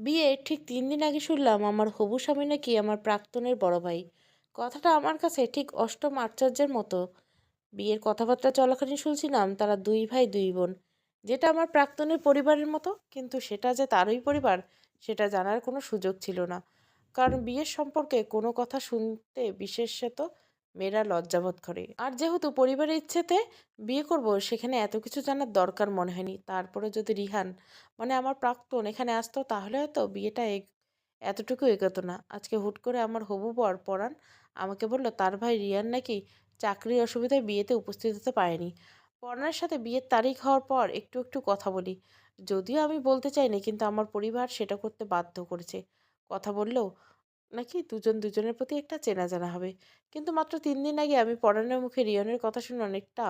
বিয়ে ঠিক তিন দিন আগে শুনলাম আমার হবু স্বামী নাকি আমার প্রাক্তনের বড় ভাই। কথাটা আমার কাছে ঠিক অষ্টম আশ্চর্যের মতো। বিয়ের কথাবার্তা চলাকালীন শুনছিলাম তারা দুই ভাই, দুই বোন। যেটা আমার প্রাক্তনের পরিবারের মতো, কিন্তু সেটা যে তারই পরিবার, সেটা জানার কোনো সুযোগ ছিল না। কারণ বিয়ের সম্পর্কে কোনো কথা শুনতে বিশেষত মেয়েরা লজ্জাবোধ করে। আর যেহেতু পরিবারের ইচ্ছেতে বিয়ে করব, সেখানে এত কিছু জানার দরকার মনে হয়নি। তারপরে যদি রিহান মানে আমার প্রাক্তন, এখানে আসতো, তাহলে হয়তো বিয়েটা এতটুকু এগোতো না। আজকে হুট করে আমার হবু বর পরাণ আমাকে বলল, তার ভাই রিয়ান নাকি চাকরির অসুবিধায় বিয়েতে উপস্থিত হতে পারেনি। পরাণের সাথে বিয়ের তারিখ হওয়ার পর একটু একটু কথা বলি। যদিও আমি বলতে চাইনি, কিন্তু আমার পরিবার সেটা করতে বাধ্য করেছে। কথা বললেও নাকি দুজন দুজনের প্রতি একটা চেনা জানা হবে? কিন্তু মাত্র তিন দিন আগে আমি পরাণের মুখে রিয়নের কথা শুনে অনেকটা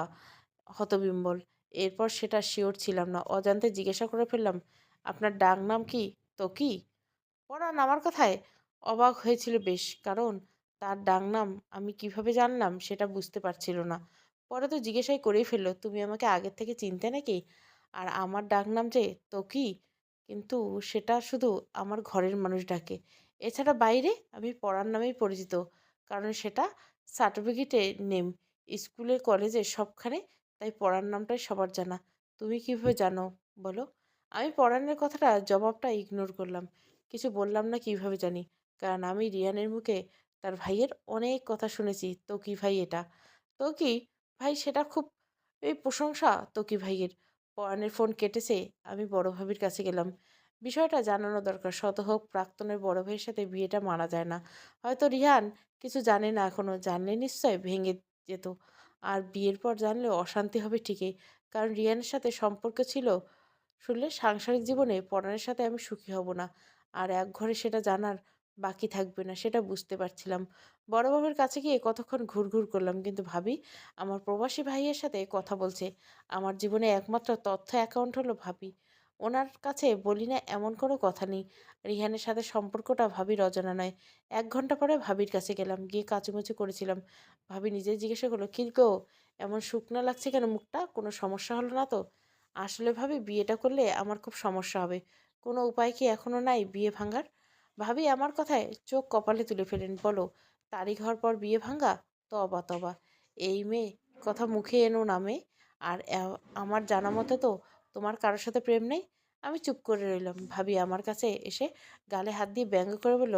হতবিম্বল। এরপর সেটা শিওর ছিলাম না। অজান্তে জিজ্ঞাসা করে ফেললাম, আপনার ডাক নাম কি? তো কি? পরাণ আমার কথায়? অবাক হয়েছিল বেশ, কারণ তার ডাক নাম আমি কীভাবে জানলাম সেটা বুঝতে পারছিল না। পরে তো জিজ্ঞাসাই করেই ফেলল, তুমি আমাকে আগের থেকে চিনতে নাকি? আর আমার ডাক নাম যে তো কি? কিন্তু সেটা শুধু আমার ঘরের মানুষ ডাকে। এছাড়া বাইরে আমি পড়ার নামেই পরিচিত। কারণ সেটা সার্টিফিকেটে নেম। স্কুলে কলেজে সবখানে তাই পড়ার নামটাই সবার জানা। তুমি কীভাবে জানো বলো? আমি পড়ানোর কথাটা জবাবটা ইগনোর করলাম। কিছু বললাম না কীভাবে জানি? কারণ আমি রিয়ানের মুখে তার ভাইয়ের অনেক কথা শুনেছি তো কি ভাই এটা। তো কি ভাই সেটা খুব এই প্রশংসা তো কি ভাইয়ের। পরাণের ফোন কেটেছে, আমি বড় ভাবির কাছে গেলাম। বিষয়টা জানানো দরকার। শত হোক, প্রাক্তনের বড় ভাইয়ের সাথে বিয়েটা মানা যায় না। হয়তো রিহান কিছু জানে না এখনও জানলে নিশ্চয় ভেঙে যেত। আর বিয়ের পর জানলেও অশান্তি হবে ঠিকই। কারণ রিয়ানের সাথে সম্পর্ক ছিল শুনলে সাংসারিক জীবনে পরাণের সাথে আমি সুখী হব না। আর এক ঘরে সেটা জানার বাকি থাকবে না, সেটা বুঝতে পারছিলাম। বড় বাবার কাছে গিয়ে কতক্ষণ ঘুরঘুর করলাম, কিন্তু ভাবি, আমার প্রবাসী ভাইয়ের সাথে কথা বলছে। আমার জীবনে একমাত্র তথ্য অ্যাকাউন্ট হলো ভাবি। ওনার কাছে বলি না এমন কোনো কথা নেই। রিহানের সাথে সম্পর্কটা ভাবি অজানা নয়। এক ঘণ্টা পরে ভাবির কাছে গেলাম, গিয়ে কাচুমুচু করেছিলাম। ভাবি নিজেই জিজ্ঞাসা করল, কি গো, এমন শুকনো লাগছে কেন মুখটা? কোনো সমস্যা হলো না তো? আসলে ভাবি, বিয়েটা করলে আমার খুব সমস্যা হবে। কোনো উপায় কি এখনও নাই বিয়ে ভাঙার? ভাবি, আমার কথায় চোখ কপালে তুলে ফেলেন, বলো তারিখ হওয়ার পর বিয়ে ভাঙা? তবা তবা, এই মেয়ে, কথা মুখে এনো নামে আর আমার জানা মতে তো তোমার কারোর সাথে প্রেম নেই? আমি চুপ করে রইলাম। ভাবি আমার কাছে এসে গালে হাত দিয়ে ব্যঙ্গ করে বলল,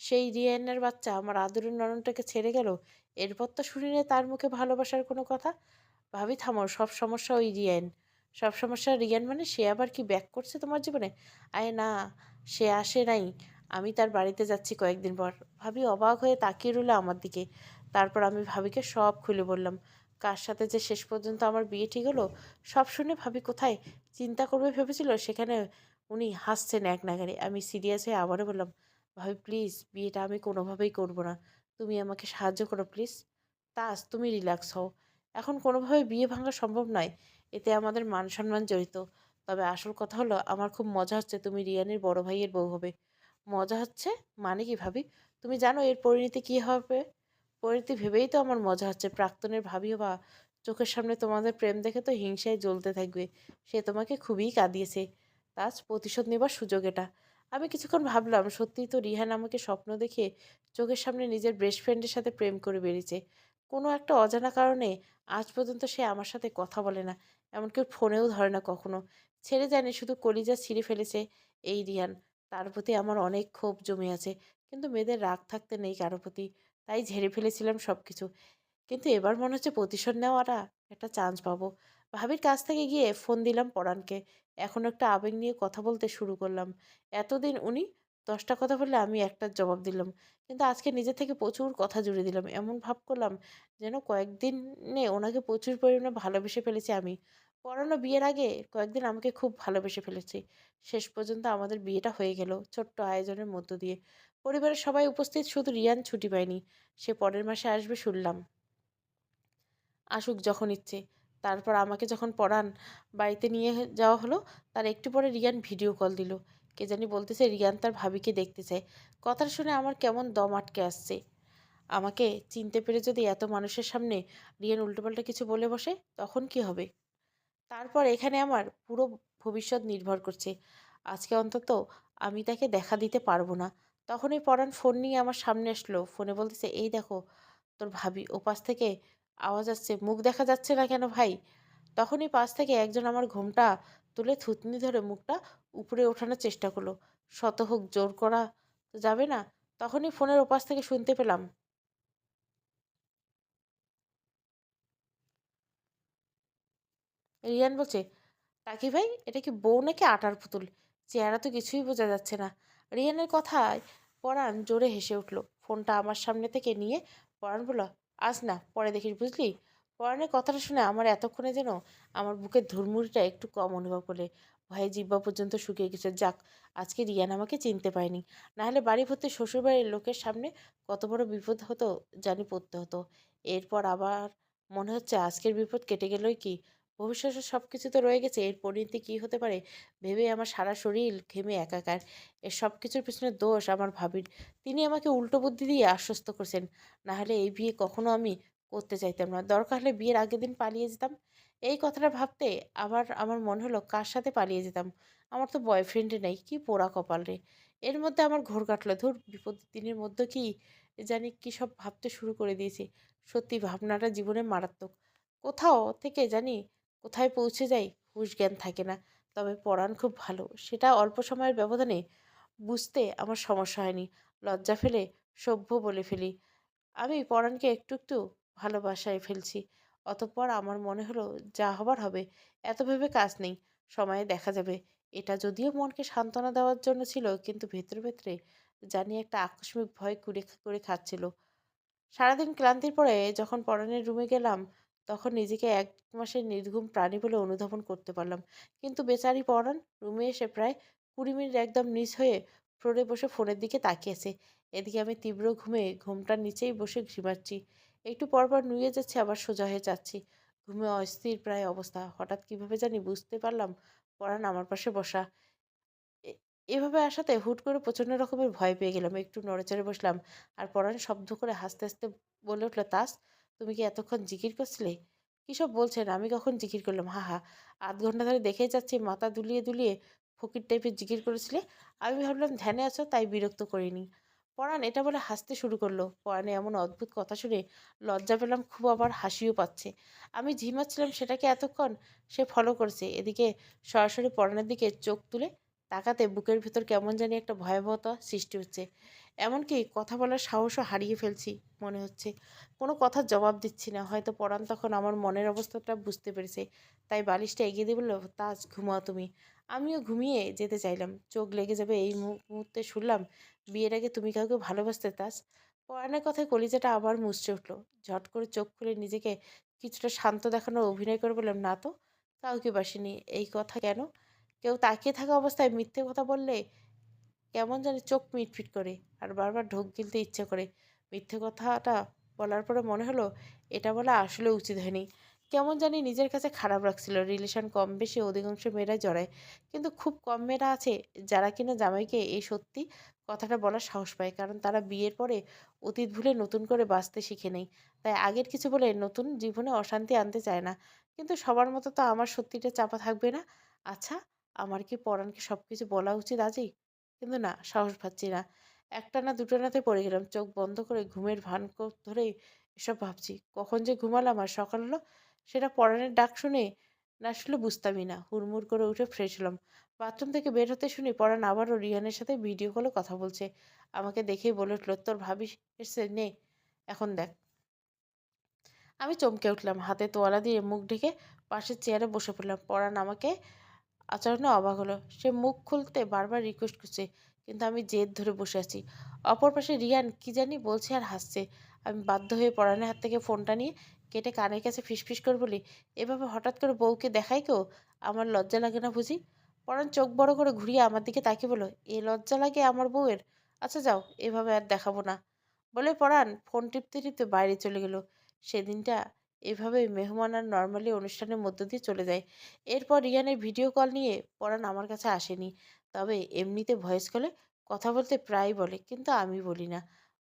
সেই রিয়ানের বাচ্চা আমার আদরের নরনটাকে ছেড়ে গেল? এরপর তো শুনি না তার মুখে ভালোবাসার কোনো কথা? ভাবি, থামো, সব সমস্যা ওই রিয়ান। সব সমস্যা রিয়ান মানে সে আবার কি ব্যাক করছে তোমার জীবনে? আয় না, সে আসে নাই। আমি তার বাড়িতে যাচ্ছি কয়েকদিন পর। ভাবি অবাক হয়ে তাকিয়ে রইল আমার দিকে। তারপর আমি ভাবিকে সব খুলে বললাম কার সাথে যে শেষ পর্যন্ত আমার বিয়ে ঠিক হলো, সব শুনে ভাবি কোথায় চিন্তা করবে ভেবেছিল, সেখানে উনি হাসছেন এক নাগারে। আমি সিরিয়াস হয়ে আবারও বললাম, ভাবি প্লিজ বিয়েটা আমি কোনোভাবেই করব না। তুমি আমাকে সাহায্য করো প্লিজ তাস, তুমি রিল্যাক্স হও। এখন কোনোভাবে বিয়ে ভাঙা সম্ভব নয়। এতে আমাদের মান সম্মান জড়িত। তবে আসল কথা হলো, আমার খুব মজা হচ্ছে তুমি রিয়ানের বড় ভাইয়ের বউ হবে। মজা হচ্ছে মানে কি ভাবি? তুমি জানো এর পরিণতি কি হবে? পরিণতি ভেবেই তো আমার মজা হচ্ছে। প্রাক্তনের ভাবিও বা চোখের সামনে তোমাদের প্রেম দেখে তো হিংসায় জ্বলতে থাকবে। সে তোমাকে খুবই কাঁদিয়েছে। তাজ প্রতিশোধ নেবার সুযোগ এটা। আমি কিছুক্ষণ ভাবলাম, সত্যিই তো রিহান আমাকে স্বপ্ন দেখে চোখের সামনে নিজের বেস্ট ফ্রেন্ডের সাথে প্রেম করে বেরিয়েছে কোনো একটা অজানা কারণে আজ পর্যন্ত সে আমার সাথে কথা বলে না। এমনকি ফোনেও ধরে না কখনো। ছেড়ে জানে শুধু কলিজা ছিঁড়ে ফেলেছে এই রিয়ান তার প্রতি আমার অনেক ক্ষোভ জমে আছে। কিন্তু মেয়েদের রাগ থাকতে নেই কারও প্রতি। তাই ঝেড়ে ফেলেছিলাম সব কিছু কিন্তু এবার মনে হচ্ছে প্রতিশোধ নেওয়াটা একটা চান্স পাবো। ভাবির কাছ থেকে গিয়ে ফোন দিলাম পরাণকে। এখন একটা আবেগ নিয়ে কথা বলতে শুরু করলাম। এতদিন উনি দশটা কথা বললে আমি একটা জবাব দিলাম। কিন্তু আজকে নিজে থেকে প্রচুর কথা জুড়ে দিলাম। এমন ভাব করলাম যেন কয়েকদিনে ওনাকে প্রচুর পরিমাণে ভালোবেসে ফেলেছি আমি। পড়ানো বিয়ের আগে কয়েকদিন আমাকে খুব ভালোবেসে ফেলেছি। শেষ পর্যন্ত আমাদের বিয়েটা হয়ে গেল ছোট্ট আয়োজনের মধ্য দিয়ে। পরিবারের সবাই উপস্থিত, শুধু রিয়ান ছুটি পায়নি। সে পরের মাসে আসবে শুনলাম। আসুক যখন ইচ্ছে। তারপর আমাকে যখন পড়ান বাড়িতে নিয়ে যাওয়া হলো, তার একটু পরে রিয়ান ভিডিও কল দিল। কে জানি বলতেছে রিয়ান তার ভাবিকে দেখতে চায় কথাটা শুনে আমার কেমন দম আটকে আসছে। আমাকে চিনতে পেরে যদি এত মানুষের সামনে রিয়ান উল্টোপাল্টা কিছু বলে বসে, তখন কি হবে? তারপর এখানে আমার পুরো ভবিষ্যৎ নির্ভর করছে। আজকে অন্তত আমি তাকে দেখা দিতে পারব না। তখনই পরাণ ফোন নিয়ে আমার সামনে আসলো। ফোনে বলতেছে, এই দেখো, তোর ভাবি ও পাশ থেকে আওয়াজ আসছে, মুখ দেখা যাচ্ছে না কেন ভাই? তখনই পাশ থেকে একজন আমার ঘোমটা তুলে থুতনি ধরে মুখটা উপরে ওঠানোর চেষ্টা করল। শত হোক, জোর করা তো যাবে না? তখনই ফোনের ওপাশ থেকে শুনতে পেলাম। রিয়ান বলছে তাকি ভাই, এটা কি বউ নাকি আটার পুতুল? চেহারা তো কিছুই বোঝা যাচ্ছে না। রিয়ানের কথায় পরাণ জোরে হেসে উঠল। ফোনটা আমার সামনে থেকে নিয়ে পরাণ বলল আস না, পরে দেখিস, বুঝলি? পরাণের কথাটা শুনে আমার এতক্ষণে যেন আমার বুকের ধুরমুড়িটা একটু কম অনুভব করলে ভয়ে জিব্বা পর্যন্ত শুকিয়ে গেছে। যাক, আজকে রিয়ান আমাকে চিনতে পায়নি নাহলে বাড়ি ভর্তি শ্বশুরবাড়ির লোকের সামনে কত বড় বিপদ হতো জানি পড়তে হতো। এরপর আবার মনে হচ্ছে আজকের বিপদ কেটে গেলই কি? ভবিষ্যতে সব কিছু তো রয়ে গেছে, এর পরিণতি কী হতে পারে? ভেবে আমার সারা শরীর ঘেমে একাকার। এর সব কিছুর পিছনে দোষ আমার ভাবির। তিনি আমাকে উল্টো বুদ্ধি দিয়ে আশ্বস্ত করছেন। না হলে এই বিয়ে কখনো আমি করতে চাইতাম না। দরকার হলে বিয়ের আগের দিন পালিয়ে যেতাম। এই কথাটা ভাবতে আবার আমার মনে হলো, কার সাথে পালিয়ে যেতাম? আমার তো বয়ফ্রেন্ডে নেই, কি পোড়া কপাল রে? এর মধ্যে আমার ঘোর কাটলো। ধুর, বিপদের দিনের মধ্যে কি জানি কি সব ভাবতে শুরু করে দিয়েছি। সত্যি ভাবনাটা জীবনে মারাত্মক। কোথাও থেকে জানি কোথায় পৌঁছে যাই হুঁশ জ্ঞান থাকে না। তবে পড়ান খুব ভালো। সেটা অল্প সময়ের ব্যবধানে বুঝতে আমার সমস্যা হয়নি। লজ্জা ফেলে সভ্য বলে ফেলি। আমি পরাণকে একটু একটু ভালোবাসায় ফেলছি। অতঃপর আমার মনে হলো, যা হবার হবে, এত ভেবে কাজ নেই, সময়ে দেখা যাবে। এটা যদিও মনকে সান্ত্বনা দেওয়ার জন্য ছিল, কিন্তু ভেতরে ভেতরে জানি একটা আকস্মিক ভয় কুড়ে করে খাচ্ছিল। সারাদিন ক্লান্তির পরে যখন পরাণের রুমে গেলাম তখন নিজেকে এক মাসের নির্ঘুম প্রাণী বলে অনুধাবন করতে পারলাম। কিন্তু বেচারি পরাণ রুমে এসে প্রায় কুড়ি মিনিট একদম নিচ হয়ে ফ্লোরে বসে ফোনের দিকে তাকিয়েছে। এদিকে আমি তীব্র ঘুমে ঘুমটার নিচেই বসে ঘিমাচ্ছি। একটু পরপর নুয়ে যাচ্ছে, আবার সোজা হয়ে যাচ্ছি। ঘুমে অস্থির প্রায় অবস্থা। হঠাৎ কীভাবে জানি বুঝতে পারলাম পরাণ আমার পাশে বসা। এভাবে আসাতে হুট করে প্রচণ্ড রকমের ভয় পেয়ে গেলাম। একটু নড়েচড়ে বসলাম আর পরাণ শব্দ করে হাসতে হাসতে বলে উঠল, তাস তুমি কি এতক্ষণ জিকির করছিলে? কী সব বলছেন? আমি কখন জিকির করলাম? হা হা। আধ ঘণ্টা ধরে দেখেই যাচ্ছি, মাথা দুলিয়ে দুলিয়ে ফকির টাইপের জিকির করেছিলে। আমি ভাবলাম, ধ্যানে আছো, তাই বিরক্ত করিনি। পরাণ এটা বলে হাসতে শুরু করল। পরাণে এমন অদ্ভুত কথা শুনে লজ্জা পেলাম, খুব আবার হাসিও পাচ্ছে। আমি ঝিমাচ্ছিলাম সেটাকে এতক্ষণ? সে ফলো করছে। এদিকে সরাসরি পরাণের দিকে চোখ তুলে তাকাতে বুকের ভেতর কেমন জানি একটা ভয়াবহতা সৃষ্টি হচ্ছে। এমনকি কথা বলার সাহসও হারিয়ে ফেলছি, মনে হচ্ছে। কোনো কথার জবাব দিচ্ছি না, হয়তো পরাণ তখন আমার মনের অবস্থাটা বুঝতে পেরেছে। তাই বালিশটা এগিয়ে দিয়ে বলল তাজ ঘুমাও তুমি। আমিও ঘুমিয়ে যেতে চাইলাম। চোখ লেগে যাবে এই মুহূর্তে শুনলাম, বিয়ের আগে তুমি কাউকে ভালোবাসতে তাজ পরাণের কথায় কলিজাটা আবার মুচড়ে উঠল। ঝট করে চোখ খুলে নিজেকে কিছুটা শান্ত দেখানোর অভিনয় করে বললাম, না তো, কাউকে বাসিনি। এই কথা কেন? কেউ তাকিয়ে থাকা অবস্থায় মিথ্যে কথা বললে কেমন জানি চোখ মিটফিট করে আর বারবার ঢোক গিলতে ইচ্ছে করে। মিথ্যে কথাটা বলার পরে মনে হলো, এটা বলা আসলে উচিত হয়নি। কেমন জানি নিজের কাছে খারাপ লাগছিল, রিলেশন কম বেশি অধিকাংশ মেয়েরাই জড়ায়। কিন্তু খুব কম মেয়েরা আছে যারা কিনা জামাইকে এই সত্যি কথাটা বলার সাহস পায়, কারণ তারা বিয়ের পরে অতীত ভুলে নতুন করে বাঁচতে শিখে নেই। তাই আগের কিছু বলে নতুন জীবনে অশান্তি আনতে চায় না। কিন্তু সবার মতো তো আমার সত্যিটা চাপা থাকবে না। আচ্ছা আমার কি পরাণকে সব কিছু বলা উচিত আজই? কিন্তু না, সাহস পাচ্ছি না। একটা না দুটো নাতে পড়ে গেলাম, চোখ বন্ধ করে ঘুমের ভান ধরেই এসব ভাবছি, কখন যে ঘুমালাম আর সকাল হলো, সেটা পরাণের ডাক শুনে না আসলে বুঝতামই না, হুড়মুড় করে উঠে ফ্রেশ হলাম। বাথরুম থেকে বের হতে শুনি পরাণ আবারও রিয়ানের সাথে ভিডিও কলে কথা বলছে, আমাকে দেখেই বলে উঠল, তোর ভাবি এসছে নে, এখন দেখ। আমি চমকে উঠলাম, হাতে তোয়ালা দিয়ে মুখ ঢেকে পাশের চেয়ারে বসে পড়লাম। পরাণ আমাকে আচরণে অবাক হলো। সে মুখ খুলতে বারবার রিকোয়েস্ট করছে, কিন্তু আমি জেদ ধরে বসে আছি। অপর পাশে রিয়ান কি জানি বলছে আর হাসছে। আমি বাধ্য হয়ে পরাণের হাত থেকে ফোনটা নিয়ে কেটে কানের কাছে ফিসফিস করে বলি, এভাবে হঠাৎ করে বউকে দেখাই কেউ? আমার লজ্জা লাগে না বুঝি? পরাণ চোখ বড় করে ঘুরিয়ে আমার দিকে তাকিয়ে বলো এ লজ্জা লাগে আমার বউয়ের? আচ্ছা যাও, এভাবে আর দেখাবো না। বলে পরাণ ফোন টিপতে টিপতে বাইরে চলে গেল। সেদিনটা এভাবেই মেহমান আর নর্মালি অনুষ্ঠানের মধ্য দিয়ে চলে যায়। এরপর রিয়ানের ভিডিও কল নিয়ে পরাণ আমার কাছে আসেনি। তবে এমনিতে ভয়েস কলে কথা বলতে প্রায় বলে, কিন্তু আমি বলি না।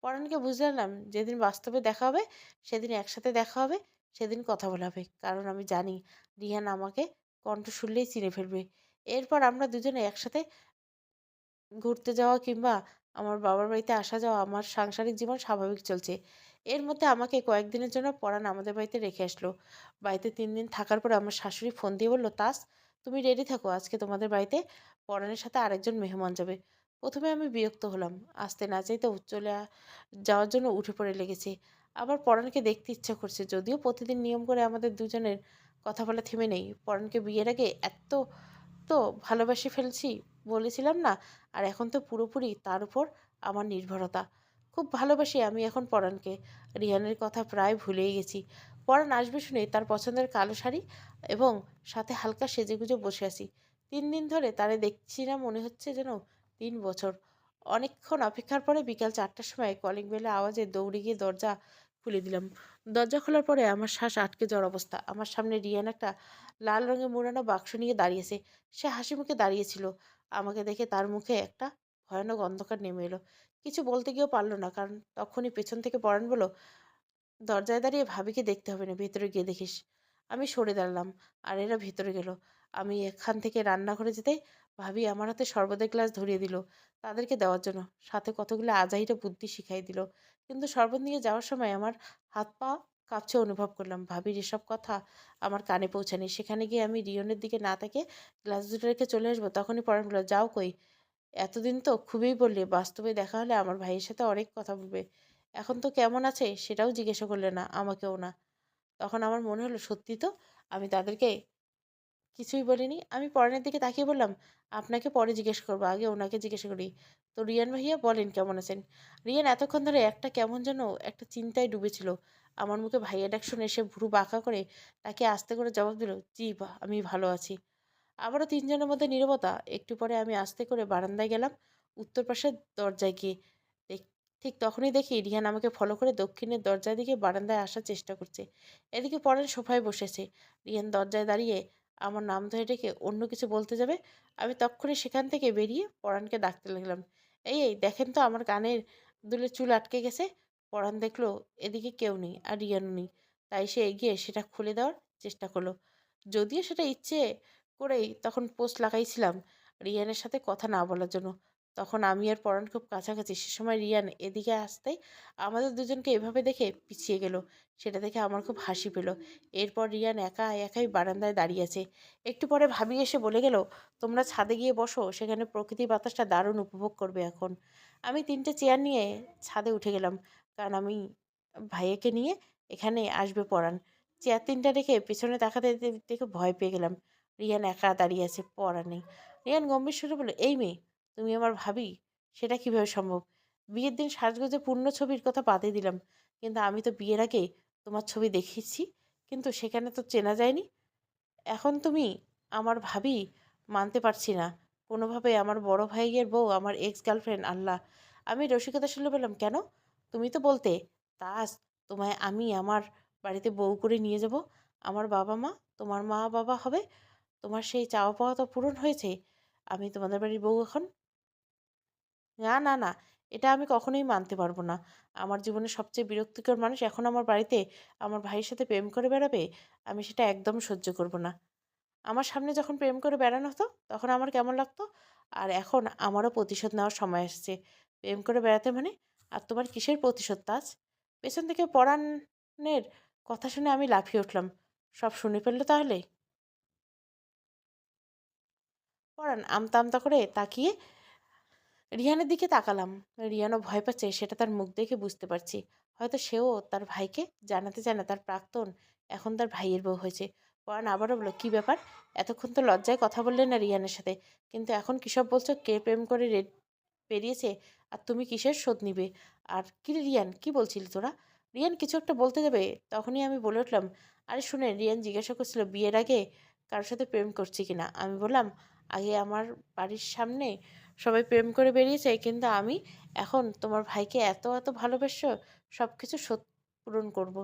পরাণকে বুঝলাম যেদিন বাস্তবে দেখা হবে, সেদিন একসাথে দেখা হবে, সেদিন কথা বলা হবে। কারণ আমি জানি রিহান আমাকে কণ্ঠ শুনলেই চিনে ফেলবে। এরপর আমরা দুজনে একসাথে ঘুরতে যাওয়া কিংবা আমার বাবার বাড়িতে আসা যাওয়া, আমার সাংসারিক জীবন স্বাভাবিক চলছে। এর মধ্যে আমাকে কয়েকদিনের জন্য পরাণ আমাদের বাড়িতে রেখে আসলো। বাড়িতে তিন দিন থাকার পরে আমার শাশুড়ি ফোন দিয়ে বলল, তাস, তুমি রেডি থাকো, আজকে তোমাদের বাড়িতে পরাণের সাথে আরেকজন মেহমান যাবে। প্রথমে আমি বিরক্ত হলাম। আসতে না চাইতেও চলে যাওয়ার জন্য উঠে পড়ে লেগেছি। আবার পরাণকে দেখতে ইচ্ছা করছে, যদিও প্রতিদিন নিয়ম করে আমাদের দুজনের কথা বলা থেমে নেই। পরাণকে বিয়ের আগে এত তো ভালোবাসি ফেলছি বলেছিলাম না, আর এখন তো পুরোপুরি তার উপর আমার নির্ভরতা। খুব ভালোবাসি আমি এখন পরাণকে। রিয়ানের কথা প্রায় ভুলেই গেছি। পরাণ আসবে শুনে তার পছন্দের কালো শাড়ি এবং সাথে হালকা সেজেগুজে বসে আছি। তিন দিন ধরে তারে দেখছি না মনে হচ্ছে যেন তিন বছর। অনেকক্ষণ অপেক্ষার পরে বিকাল চারটার সময় কলিং বেলে আওয়াজে দৌড়ে গিয়ে দরজা খুলে দিলাম। দরজা খোলার পরে আমার শ্বাস আটকে যাওয়ার অবস্থা। আমার সামনে রিয়ান একটা লাল রঙে মোড়ানো বাক্স নিয়ে দাঁড়িয়েছে। সে হাসি মুখে দাঁড়িয়েছিল আমাকে দেখে তার মুখে একটা ভয়ানক অন্ধকার নেমে এলো। কিছু বলতে গিয়েও পারল না। কারণ তখনই পেছন থেকে পরাণ বলল, দরজায় দাঁড়িয়ে ভাবিকে দেখতে হবে না, ভেতরে গিয়ে দেখিস। আমি সরে দাঁড়ালাম, আর এরা ভেতরে গেল। আমি এখান থেকে রান্নাঘরে যেতে ভাবি আমার হাতে শরবতের গ্লাস ধরিয়ে দিল তাদেরকে দেওয়ার জন্য। সাথে কতগুলো আজাইরা বুদ্ধি শিখাই দিল। কিন্তু শরবত নিয়ে যাওয়ার সময় আমার হাত পা কাঁপছে অনুভব করলাম। ভাবির এসব কথা আমার কানে পৌঁছানি সেখানে গিয়ে আমি রিয়নের দিকে না তাকে গ্লাস দুটো রেখে চলে আসব। তখনই পরাণ বলল, যাও কই? এতদিন তো খুবই বললে, বাস্তবে দেখা হলে আমার ভাইয়ের সাথে অনেক কথা বলবে। এখন তো কেমন আছে সেটাও জিজ্ঞাসা করলে না, আমাকেও না। তখন আমার মনে হলো, সত্যি তো? আমি তাদেরকে কিছুই বলিনি। আমি পরাণের দিকে তাকিয়ে বললাম, আপনাকে পরে জিজ্ঞেস করব, আগে ওনাকে জিজ্ঞাসা করি। তো রিয়ান ভাইয়া বলেন, কেমন আছেন? রিয়ান এতক্ষণ ধরে একটা কেমন যেন একটা চিন্তায় ডুবেছিল। আমার মুখে ভাইয়া ডাক শুনে ভুরু বাঁকা করে তাকে আস্তে করে জবাব দিল, জি বা, আমি ভালো আছি। আবারও তিনজনের মধ্যে নীরবতা। একটু পরে আমি আস্তে করে বারান্দায় গেলাম, উত্তর পাশের দরজায় গিয়ে। ঠিক তখনই দেখি রিহান আমাকে ফলো করে দক্ষিণের দরজার দিকে বারান্দায় আসার চেষ্টা করছে। এদিকে পরান সোফায় বসেছে। রিহান দরজায় দাঁড়িয়ে আমার নাম ধরে ডেকে অন্য কিছু বলতে যাবে। আমি তক্ষুনি সেখান থেকে বেরিয়ে পরাণকে ডাকতে লাগলাম। এই এই, দেখেন তো আমার কানের দুলে চুল আটকে গেছে। পরাণ দেখল এদিকে কেউ নেই আর রিয়ানও নেই। তাই সে এগিয়ে সেটা খুলে দেওয়ার চেষ্টা করল। যদিও সেটা ইচ্ছে করেই তখন পোস্ট লাগাইছিলাম রিয়ানের সাথে কথা না বলার জন্য। তখন আমি আর পরাণ খুব কাছাকাছি, সে সময় রিয়ান এদিকে আসতেই আমাদের দুজনকে এভাবে দেখে পিছিয়ে গেল। সেটা দেখে আমার খুব হাসি পেল। এরপর রিয়ান একা একাই বারান্দায় দাঁড়িয়ে আছে। একটু পরে ভাবি এসে বলে গেল, তোমরা ছাদে গিয়ে বসো, সেখানে প্রকৃতি বাতাসটা দারুণ উপভোগ করবে এখন। আমি তিনটে চেয়ার নিয়ে ছাদে উঠে গেলাম। কারণ আমি ভাইয়াকে নিয়ে এখানে আসবে পরাণ চেয়ার তিনটা রেখে পেছনে তাকাতে দেখে ভয় পেয়ে গেলাম। রিয়ান একা দাঁড়িয়ে আছে পড়া নেই। রিয়ান গম্ভীর সুরে বলল এই মেয়ে, তুমি আমার ভাবি? সেটা কীভাবে সম্ভব? বিয়ের দিন সাজগোজে পূর্ণ ছবির কথা বাদই দিলাম। কিন্তু আমি তো বিয়ের আগে তোমার ছবি দেখিয়েছি, কিন্তু সেখানে তো চেনা যায়নি। এখন তুমি আমার ভাবি মানতে পারছি না। কোনোভাবে আমার বড় ভাইয়ের বউ, আমার এক্স গার্লফ্রেন্ড আল্লাহ। আমি রসিকতা শুনলে বললাম, কেন? তুমি তো বলতে, তাস, তোমায় আমি আমার বাড়িতে বউ করে নিয়ে যাব। আমার বাবা মা, তোমার মা বাবা হবে তোমার সেই চাওয়া পাওয়া তো পূরণ হয়েছে? আমি তোমাদের বাড়ির বউ এখন? না না না, এটা আমি কখনোই মানতে পারব না। আমার জীবনের সবচেয়ে বিরক্তিকর মানুষ এখন আমার বাড়িতে আমার ভাইয়ের সাথে প্রেম করে বেড়াবে, আমি সেটা একদম সহ্য করব না। আমার সামনে যখন প্রেম করে বেড়ানো হতো, তখন আমার কেমন লাগতো? আর এখন আমারও প্রতিশোধ নেওয়ার সময় এসেছে। প্রেম করে বেড়াতে মানে? আর তোমার কিসের প্রতিশোধ তাজ? পেছন থেকে পরাণের কথা শুনে আমি লাফিয়ে উঠলাম। সব শুনে ফেলল তাহলে? পরাণ আমতা আমতা করে তাকিয়ে রিহানের দিকে তাকালাম। রিয়ানও ভয় পাচ্ছে, সেটা তার মুখ দেখে বুঝতে পারছি। হয়তো সেও তার ভাইকে জানাতে চায় না তার প্রাক্তন, এখন তার ভাইয়ের বউ হয়েছে। পরাণ আবারও বলল, কী ব্যাপার? এতক্ষণ তো লজ্জায় কথা বললে না রিয়ানের সাথে? কিন্তু এখন কিসব বলছো? কে প্রেম করে রে পেরিয়েছে আর তুমি কিসের শোধ নিবে? আর কি রিয়ান, কি বলছিলি তোরা? রিয়ান কিছু একটা বলতে যাবে তখনই আমি বলে উঠলাম, আরে শুনে রিয়ান জিজ্ঞাসা করছিল বিয়ের আগে কারোর সাথে প্রেম করছি কিনা? আমি বললাম আগে আমার বাড়ির সামনে সবাই প্রেম করে বেরিয়েছে, কিন্তু আমি এখন তোমার ভাইকে এত এত ভালোবাসো সব কিছু পূরণ করব।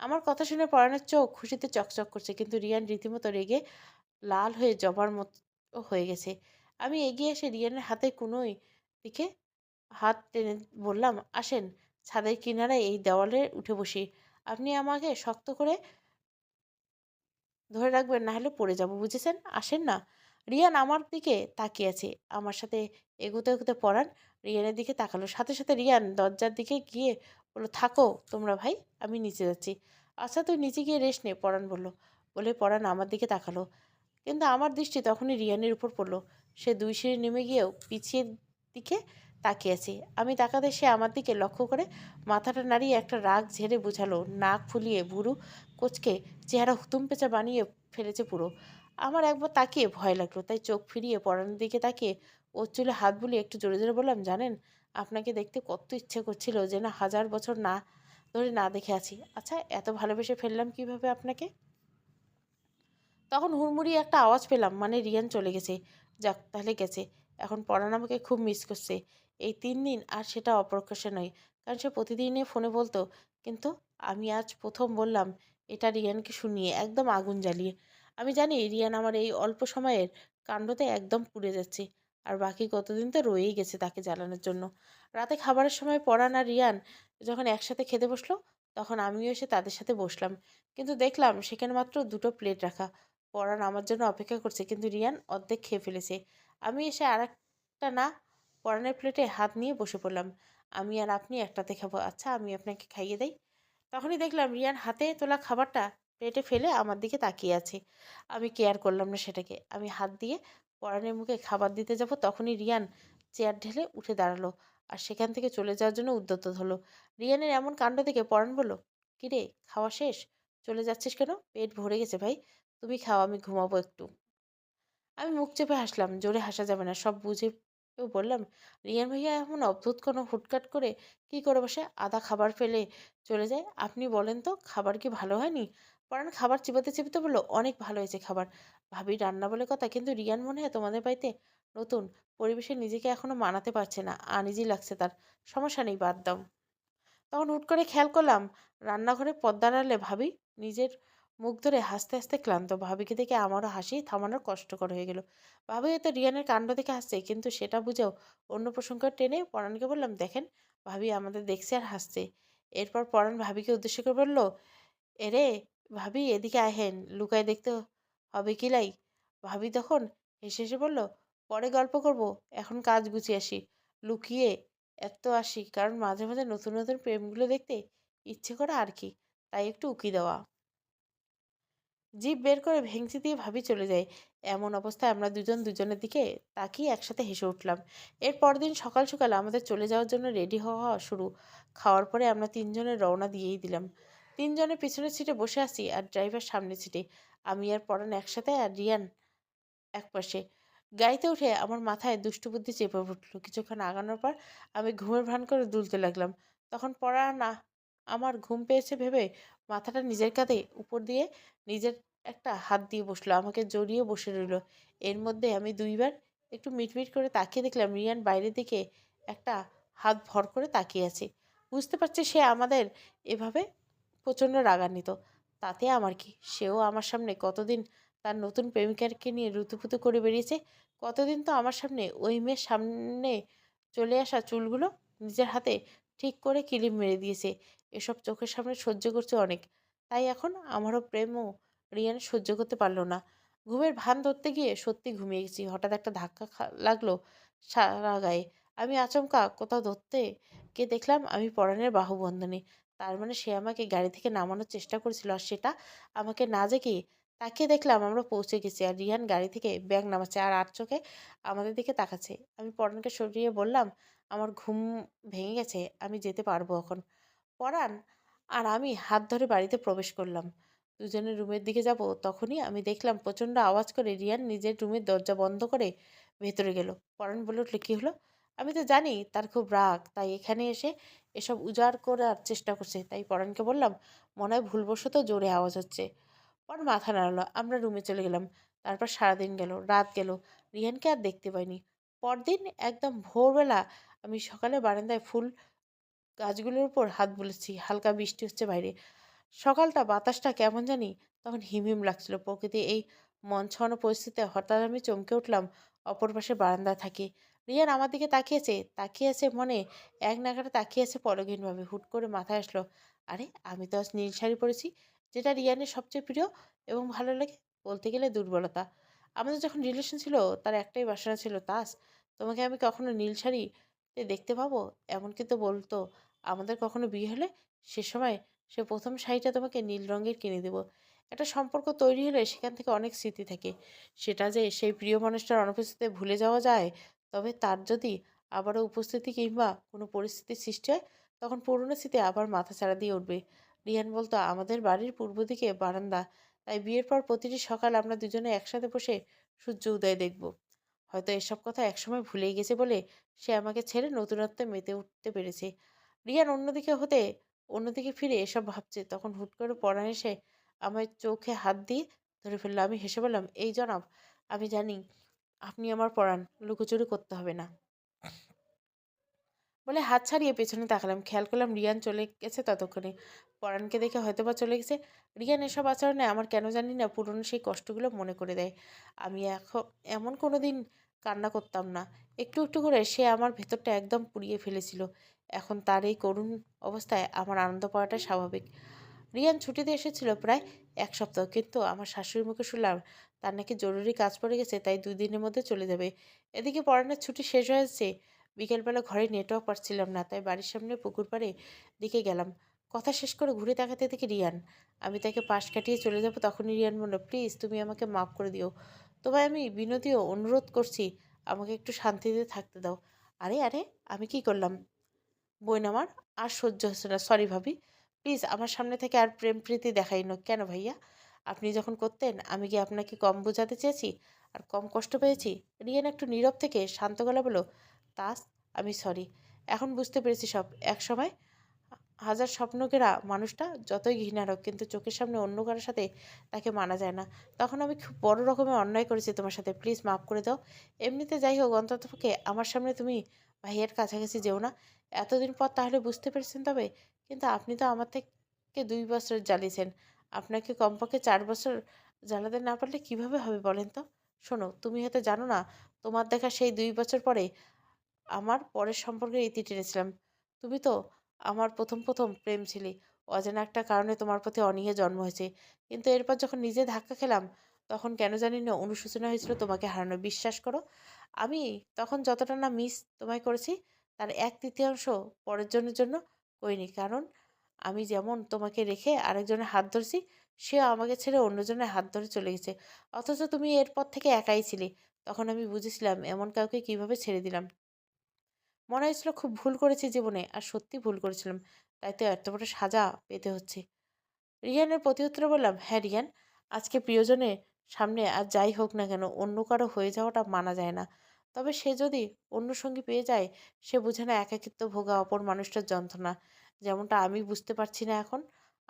আমার কথা শুনে পরাণের চোখ খুশিতে চকচক করছে, কিন্তু রিয়ান রীতিমতো রেগে লাল হয়ে জবার মতো হয়ে গেছে। আমি এগিয়ে এসে রিয়ানের হাতে কোনোই দিকে হাত টেনে বললাম, আসেন, ছাদের কিনারায় এই দেওয়ালে উঠে বসি। আপনি আমাকে শক্ত করে ধরে রাখবেন না হলে পড়ে যাব, বুঝেছেন? আসেন না। রিয়ান আমার দিকে তাকিয়ে আছে। আমার সাথে এগোতে এগোতে পরাণ রিয়ানের দিকে তাকালো সাথে সাথে রিয়ান দরজার দিকে গিয়ে বলল, থাকো তোমরা ভাই, আমি নিচে যাচ্ছি। আচ্ছা তুই নিচে গিয়ে রেস্ট নে পড়ান বলল। বলে পড়ান আমার দিকে তাকালো। কিন্তু আমার দৃষ্টি তখনই রিয়ানের উপর পড়ল। সে দুই সিঁড়ি নেমে গিয়েও পিছিয়ে দিকে তাকিয়ে আছে। আমি তাকাতে সে আমার দিকে লক্ষ্য করে মাথাটা নাড়িয়ে একটা রাগ ঝেড়ে বুঝালো। নাক ফুলিয়ে ভুরু কোচকে চেহারা হুতুম পেঁচা বানিয়ে ফেলেছে পুরো। আমার একবার তাকিয়ে ভয় লাগল, তাই চোখ ফিরিয়ে পড়ানোর দিকে তাকিয়ে ওর চুলে হাত বুলিয়ে একটু জোরে জোরে বললাম, জানেন, আপনাকে দেখতে কত ইচ্ছে করছিল যে না হাজার বছর না ধরে না দেখে আছি। আচ্ছা এত ভালোবেসে ফেললাম কীভাবে আপনাকে? তখন হুড়মুড়ি একটা আওয়াজ পেলাম মানে রিয়ান চলে গেছে। যাক, তাহলে গেছে। এখন পরাণ আমাকে খুব মিস করছে। এই তিন দিন আর সেটা অপ্রকাশ্যে নয়, কারণ সে প্রতিদিনই ফোনে বলতো, কিন্তু আমি আজ প্রথম বললাম, এটা রিয়ানকে শুনিয়ে একদম আগুন জ্বালিয়ে আমি জানি রিয়ান আমার এই অল্প সময়ের কাণ্ডতে একদম পুড়ে যাচ্ছে। আর বাকি কতদিন তো রয়েই গেছে তাকে জ্বালানোর জন্য। রাতে খাবারের সময় পরাণ আর রিয়ান যখন একসাথে খেতে বসল, তখন আমিও এসে তাদের সাথে বসলাম। কিন্তু দেখলাম সেখানে মাত্র দুটো প্লেট রাখা। পরাণ আমার জন্য অপেক্ষা করছে, কিন্তু রিয়ান অর্ধেক খেয়ে ফেলেছে। আমি এসে আর একটা না, পরাণের প্লেটে হাত নিয়ে বসে পড়লাম। আমি আর আপনি একটাতে খাব আচ্ছা আমি আপনাকে খাইয়ে দেই। তখনই দেখলাম রিয়ান হাতে তোলা খাবারটা প্লেটে ফেলে আমার দিকে তাকিয়ে আছে। আমি কেয়ার করলাম না সেটাকে। আমি হাত দিয়ে পরাণের মুখে খাবার দিতে যাব তখনই রিয়ান চেয়ার ঢেলে উঠে দাঁড়াল আর সেখান থেকে চলে যাওয়ার জন্য উদ্যত হলো। রিয়ানের এমন কাণ্ড দেখে পরাণ বলল কিরে খাওয়া শেষ? চলে যাচ্ছিস কেন? পেট ভরে গেছে ভাই। তুমি খাও, আমি ঘুমাবো একটু। আমি মুখ চেপে হাসলাম, জোরে হাসা যাবে না। সব বুঝে বললাম, রিয়ান ভাইয়া, এমন অদ্ভুত কোনো হুটকাট করে কি করে বসে আধা খাবার ফেলে চলে যায়? আপনি বলেন তো, খাবার কি ভালো হয়নি? পরান খাবার চিবাতে চিবাতে বলল, অনেক ভালো হয়েছে খাবার। ভাবি রান্না বলে কথা, কিন্তু রিয়ান মনে হয় তোমাদের বাড়িতে নতুন, পরিবেশে নিজেকে এখনও মানাতে পারছে না আনিজি লাগছে তার, সমস্যা নেই, বাদ দাও। তখন হুট করে খেয়াল করলাম, রান্নাঘরে পদ্মার আড়ালে ভাবি নিজের মুখ ধরে হাসতে হাসতে ক্লান্ত, ভাবিকে দেখে আমারও হাসি থামানোর কষ্টকর হয়ে গেল। ভাবি হয়তো রিয়ানের কাণ্ড দেখে হাসছে, কিন্তু সেটা বুঝেও অন্য প্রসঙ্গ টেনে পরাণকে বললাম, দেখেন, ভাবি আমাদের দেখছে আর হাসছে। এরপর পরাণ ভাবিকে উদ্দেশ্য করে বলল এরে ভাবি এদিকে আহেন, লুকায় দেখতে হবে কি লাই? ভাবি তখন হেসে হেসে বলল, পরে গল্প করব, এখন কাজ গুছিয়ে আসি। লুকিয়ে এত আসি, কারণ মাঝে মাঝে নতুন নতুন প্রেমগুলো দেখতে ইচ্ছে করে আর কি, তাই একটু উকি দেওয়া। জিভ বের করে ভেংচি দিয়ে ভাবি চলে যায়। এমন অবস্থায় আমরা দুজন দুজনের দিকে তাকিয়ে একসাথে হেসে উঠলাম। এর পরদিন সকাল সকাল আমাদের চলে যাওয়ার জন্য রেডি হওয়া শুরু। খাওয়ার পরে আমরা তিনজনের রওনা দিয়েই দিলাম। তিনজনের পিছনের সিটে বসে আছি আর ড্রাইভার সামনে সিটে। আমি আর পরান একসাথে আর রিয়ান এক পাশে গাড়িতে উঠে আমার মাথায় দুষ্টু বুদ্ধি চেপে উঠল। কিছুক্ষণ আগানোর পর আমি ঘুমের ভান করে দুলতে লাগলাম। তখন পড়া না আমার ঘুম পেয়েছে ভেবে মাথাটা নিজের কাঁধে উপর দিয়ে নিজের একটা হাত দিয়ে বসল। আমাকে জড়িয়ে বসে রইল। এর মধ্যে আমি দুইবার একটু মিটমিট করে তাকিয়ে দেখলাম রিয়ান বাইরের দিকে একটা হাত ভর করে তাকিয়ে আছে। বুঝতে পারছে সে আমাদের এভাবে প্রচণ্ড রাগান্বিত। তাতে আমার কি? সেও আমার সামনে কতদিন তার নতুন প্রেমিকাকে নিয়ে রুতুপুতু করে বেরিয়েছে কতদিন তো আমার সামনে ওই মেয়ের সামনে চলে আসা চুলগুলো নিজের হাতে ঠিক করে কিলিম মেরে দিয়েছে। এসব চোখের সামনে সহ্য করছে অনেক। তাই এখন আমারও প্রেমও রিয়ান সহ্য করতে পারল না। ঘুমের ভান ধরতে গিয়ে সত্যি ঘুমিয়ে গেছি। হঠাৎ একটা ধাক্কা লাগল সারা গায়ে। আমি আচমকা কোথাও ধরতে কে দেখলাম আমি পরাণের বাহুবন্ধনে। তার মানে সে আমাকে গাড়ি থেকে নামানোর চেষ্টা করেছিল আর সেটা আমাকে না জেগে তাকিয়ে দেখলাম আমরা পৌঁছে গেছি আর রিহান গাড়ি থেকে ব্যাগ নামাচ্ছে আর আর চোখে আমাদের দিকে তাকাচ্ছে। আমি পরাণকে সরিয়ে বললাম, আমার ঘুম ভেঙে গেছে, আমি যেতে পারব এখন। পরাণ আর আমি হাত ধরে বাড়িতে প্রবেশ করলাম। দুজনের রুমের দিকে যাব তখনই আমি দেখলাম প্রচণ্ড আওয়াজ করে রিয়ান নিজের রুমের দরজা বন্ধ করে ভেতরে গেল। পরাণ বলে উঠলে, কী হলো? আমি তো জানি তার খুব রাগ। তাই এখানে এসে এসব উজাড় করার চেষ্টা করছে। তাই পরাণকে বললাম, মনে হয় ভুলবশত জোরে আওয়াজ হচ্ছে। পর মাথা নাড়ালো, আমরা রুমে চলে গেলাম। তারপর সারাদিন গেল, রাত গেল। রিহানকে আর দেখতে পাইনি। পরদিন একদম ভোরবেলা আমি সকালে বারান্দায় ফুল গাছগুলোর উপর হাত বুলেছি। হালকা বৃষ্টি হচ্ছে বাইরে। সকালটা বাতাসটা কেমন জানি তখন হিম হিম লাগছিল। প্রকৃতি এই মন ছড়ানো পরিস্থিতিতে হঠাৎ আমি চমকে উঠলাম। অপর পাশে বারান্দায় থাকি। রিয়ান আমার দিকে তাকিয়েছে তাকিয়েছে মনে, এক নাগারে তাকিয়েছে পরগীনভাবে হুট করে মাথায় আসলো, আরে, আমি তো আজ নীল শাড়ি পরেছি, যেটা রিয়ানের সবচেয়ে প্রিয় এবং ভালো লাগে বলতে গেলে দুর্বলতা। আমাদের যখন রিলেশন ছিল, তার একটাই বাসনা ছিল, তাস, তোমাকে আমি কখনো নীল শাড়িতে দেখতে পাবো? এমন কিন্তু বলতো, আমাদের কখনো বিয়ে হলে সে সময় সে প্রথম শাড়িটা তোমাকে নীল রঙের কিনে দেবো। একটা সম্পর্ক তৈরি হলে সেখান থেকে অনেক স্মৃতি থাকে। সেটা যে সেই প্রিয় মানুষটার অনুপস্থিতিতে ভুলে যাওয়া যায় তবে তার যদি আবারও উপস্থিতি কিংবা কোনো পরিস্থিতির সৃষ্টি হয়, তখন পুরনো স্মৃতি আবার মাথা ছাড়া দিয়ে উঠবে। রিয়ান বলতো, আমাদের বাড়ির পূর্ব দিকে বারান্দা, তাই বিয়ের পর প্রতিটি সকাল আমরা দুজনে একসাথে বসে সূর্য উদয় দেখব। হয়তো এসব কথা একসময় ভুলেই গেছে বলে সে আমাকে ছেড়ে নতুনত্বে মেতে উঠতে পেরেছে। রিয়ান অন্যদিকে হতে, অন্যদিকে ফিরে এসব ভাবছে। তখন হুট করে পড়ান এসে আমার চোখে হাত দিয়ে ধরে ফেলল। আমি হেসে বললাম, এই জনাব, আমি জানি আপনি আমার পড়ান লুকোচুরি করতে হবে না। বলে হাত ছাড়িয়ে পেছনে তাকালাম। খেয়াল করলাম রিয়ান চলে গেছে ততক্ষণে। পরাণকে দেখে হয়তো বা চলে গেছে। রিয়ান এসব আচরণে আমার কেন জানি না পুরনো সেই কষ্টগুলো মনে করে দেয়। আমি এখন এমন কোনো দিন কান্না করতাম না। একটু একটু করে সে আমার ভেতরটা একদম পুড়িয়ে ফেলেছিল। এখন তার এই করুণ অবস্থায় আমার আনন্দ পাওয়াটা স্বাভাবিক। রিয়ান ছুটিতে এসেছিল প্রায় এক সপ্তাহ। কিন্তু আমার শাশুড়ির মুখে শুনলাম তার নাকি জরুরি কাজ পড়ে গেছে, তাই দুই দিনের মধ্যে চলে যাবে। এদিকে পড়ানোর ছুটি শেষ হয়েছে বিকেলবেলা ঘরে নেটওয়ার্ক পাচ্ছিলাম না, তাই বাড়ির সামনে পুকুর পাড়ে দিকে গেলাম। কথা শেষ করে ঘুরে তাকাতে দেখি রিয়ান। আমি তাকে পাশ কাটিয়ে চলে যাব তখনই রিয়ান বলল, প্লিজ তুমি আমাকে মাফ করে দিও। তোমায় আমি বিনোদীও অনুরোধ করছি, আমাকে একটু শান্তিতে থাকতে দাও। আরে আরে, আমি কি করলাম? বইন আমার আর সহ্য হচ্ছে না সরি ভাবি। প্লিজ আমার সামনে থেকে আর প্রেম প্রীতি দেখাই না। কেন ভাইয়া? আপনি যখন করতেন, আমি কি আপনাকে কম বোঝাতে চেয়েছি? আর কম কষ্ট পেয়েছি? রিয়ান একটু নীরব থেকে শান্ত গলা বলো তাস, আমি সরি এখন বুঝতে পেরেছি সব। এক সময় হাজার স্বপ্নকেরা মানুষটা যতই ঘৃণার হোক, কিন্তু চোখের সামনে অন্য কারোর সাথে তাকে মানা যায় না। তখন আমি খুব বড় রকমের অন্যায় করেছি তোমার সাথে। প্লিজ মাফ করে দাও। এমনিতে যাই হোক, অন্ততপক্ষে আমার সামনে তুমি ভাইয়ের কাছাকাছি যেও না। এতদিন পর তাহলে বুঝতে পেরেছেন তবে কিন্তু আপনি তো আমার থেকে দুই বছর জ্বালিয়েছেন। আপনাকে কমপক্ষে চার বছর জ্বালাতে না পারলে কীভাবে হবে বলেন তো? শোনো, তুমি হয়তো জানো না, তোমার দেখা সেই দুই বছর পরে আমার পরের সম্পর্কে ইতি টেনেছিলাম। তুমি তো আমার প্রথম প্রথম প্রেম ছিলি। অজানা একটা কারণে তোমার প্রতি অনীহে জন্ম হয়েছে। কিন্তু এরপর যখন নিজে ধাক্কা খেলাম, তখন কেন জানি না অনুশোচনা হয়েছিল তোমাকে হারানো বিশ্বাস করো, আমি তখন যতটা না মিস তোমায় করেছি, তার এক তৃতীয়াংশ পরের জনের জন্য করিনি। কারণ আমি যেমন তোমাকে রেখে আরেকজনের হাত ধরছি, সেও আমাকে ছেড়ে অন্যজনের হাত ধরে চলে গেছে। অথচ তুমি এরপর থেকে একাই ছিলে। তখন আমি বুঝেছিলাম এমন কাউকে কীভাবে ছেড়ে দিলাম। মনে হয়েছিল খুব ভুল করেছি জীবনে, আর সত্যি ভুল করেছিলাম। তাই তো এত বড় সাজা পেতে হচ্ছে। রিয়ানের প্রতি উত্তরে বললাম হ্যাঁ রিয়ান, আজকে প্রিয়জনের সামনে আর যাই হোক না কেন, অন্য কারও হয়ে যাওয়াটা মানা যায় না। তবে সে যদি অন্য সঙ্গী পেয়ে যায়, সে বুঝে না একাকিত্ব ভোগা অপর মানুষটার যন্ত্রণা। যেমনটা আমি বুঝতে পারছি না এখন।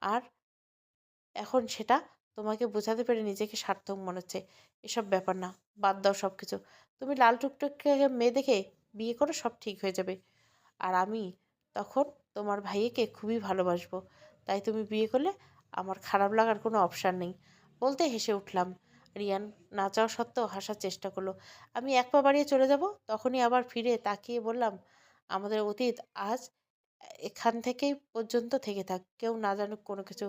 আর এখন সেটা তোমাকে বোঝাতে পেরে নিজেকে সার্থক মনে হচ্ছে। এসব ব্যাপার না, বাদ দাও সব কিছু তুমি লাল টুকটুকে মেয়ে দেখে বিয়ে করো সব ঠিক হয়ে যাবে। আর আমি তখন তোমার ভাইয়েকে খুবই ভালোবাসবো। তাই তুমি বিয়ে করলে আমার খারাপ লাগার কোনো অপশান নেই। বলতে হেসে উঠলাম। রিয়ান না চাওয়া সত্ত্বেও হাসার চেষ্টা করল। আমি এক পা বাড়িয়ে চলে যাব? তখনই আবার ফিরে তাকিয়ে বললাম, আমাদের অতীত আজ এখান থেকেই পর্যন্ত থেকে থাক, কেউ না জানুক কোনো কিছু।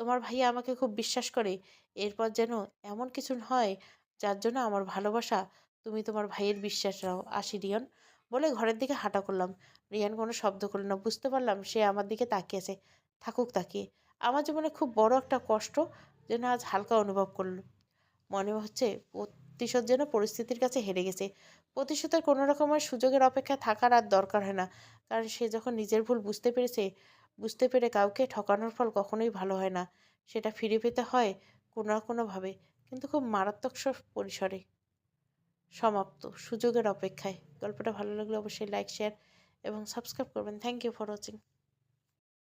তোমার ভাইয়া আমাকে খুব বিশ্বাস করে, এরপর যেন এমন কিছু হয় যার জন্য আমার ভালোবাসা। তুমি তোমার ভাইয়ের বিশ্বাস রাও। আসি রিয়ন। বলে ঘরের দিকে হাঁটা করলাম। রিয়ান কোনো শব্দ করল না। বুঝতে পারলাম সে আমার দিকে তাকিয়েছে থাকুক তাকিয়ে। আমার জীবনে খুব বড় একটা কষ্ট যেন আজ হালকা অনুভব করল। মনে হচ্ছে প্রতিশোধ যেন পরিস্থিতির কাছে হেরে গেছে। প্রতিশোধের কোনো রকমের সুযোগের অপেক্ষা থাকার আর দরকার হয় না, কারণ সে যখন নিজের ভুল বুঝতে পেরেছে, বুঝতে পেরে কাউকে ঠকানোর ফল কখনোই ভালো হয় না। সেটা ফিরে পেতে হয় কোনো না কোনোভাবে, কিন্তু খুব মারাত্মক সব পরিসরে। সমাপ্ত সুযোগের অপেক্ষায়। গল্পটা ভালো লাগলে অবশ্যই লাইক শেয়ার এবং সাবস্ক্রাইব করবেন। Thank you for watching